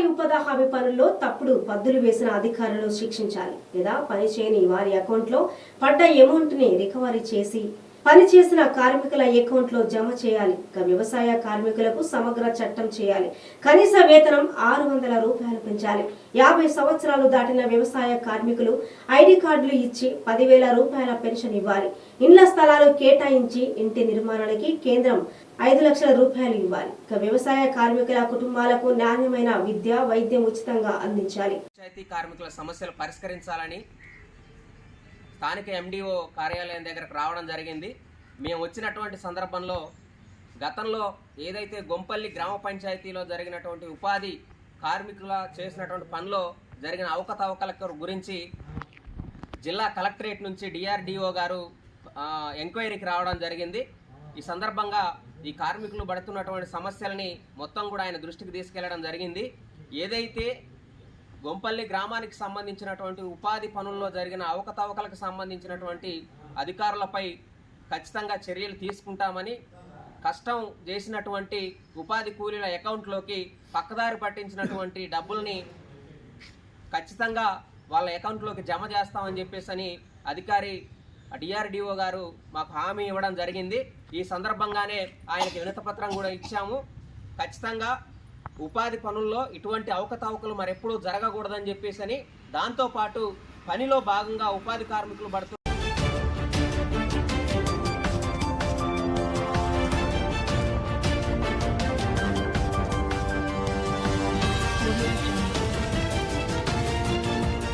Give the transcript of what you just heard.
గొంపల్లి ఉపాధి హామీ పనుల్లో తప్పుడు పద్దులు వేసిన అధికారులను శిక్షించాలి. లేదా పని చేయని వారి అకౌంట్లో పడ్డ అమౌంట్ని రికవరీ చేసి పని చేసిన కార్మికుల అకౌంట్లో జమ చేయాలి. ఇక వ్యవసాయ కార్మికులకు సమగ్ర చట్టం చేయాలి. కనీస వేతనం ఆరు వందల రూపాయలు పెంచాలి. యాభై సంవత్సరాలు దాటిన వ్యవసాయ కార్మికులు ఐడి కార్డులు ఇచ్చి పదివేల రూపాయల పెన్షన్ ఇవ్వాలి. ఇండ్ల స్థలాలు కేటాయించి ఇంటి నిర్మాణానికి కేంద్రం ఐదు లక్షల రూపాయలు ఇవ్వాలి. ఇక వ్యవసాయ కార్మికుల కుటుంబాలకు నాణ్యమైన విద్య వైద్యం ఉచితంగా అందించాలి. పంచాయతీ కార్మికుల సమస్యలు పరిష్కరించాలని స్థానిక ఎండిఓ కార్యాలయం దగ్గరకు రావడం జరిగింది. మేము వచ్చినటువంటి సందర్భంలో గతంలో ఏదైతే గొంపల్లి గ్రామ పంచాయతీలో జరిగినటువంటి ఉపాధి కార్మికుల చేసినటువంటి పనిలో జరిగిన అవకతవకల గురించి జిల్లా కలెక్టరేట్ నుంచి డిఆర్డిఓ గారు ఎంక్వైరీకి రావడం జరిగింది. ఈ సందర్భంగా ఈ కార్మికులు పడుతున్నటువంటి సమస్యలని మొత్తం కూడా ఆయన దృష్టికి తీసుకెళ్ళడం జరిగింది. ఏదైతే గొంపల్లి గ్రామానికి సంబంధించినటువంటి ఉపాధి పనుల్లో జరిగిన అవకతవకలకు సంబంధించినటువంటి అధికారులపై ఖచ్చితంగా చర్యలు తీసుకుంటామని కష్టం చేసినటువంటి ఉపాధి కూలీల అకౌంట్లోకి పక్కదారి పట్టించినటువంటి డబ్బుల్ని ఖచ్చితంగా వాళ్ళ అకౌంట్లోకి జమ చేస్తామని చెప్పేసి అని అధికారి డిఆర్డిఓ గారు మాకు హామీ ఇవ్వడం జరిగింది. ఈ సందర్భంగానే ఆయనకి వినతపత్రం కూడా ఇచ్చాము. ఖచ్చితంగా ఉపాధి పనుల్లో ఇటువంటి అవకతవకలు మరెప్పుడూ జరగకూడదని చెప్పేసి అని దాంతోపాటు పనిలో భాగంగా ఉపాధి కార్మికులు పడుతున్న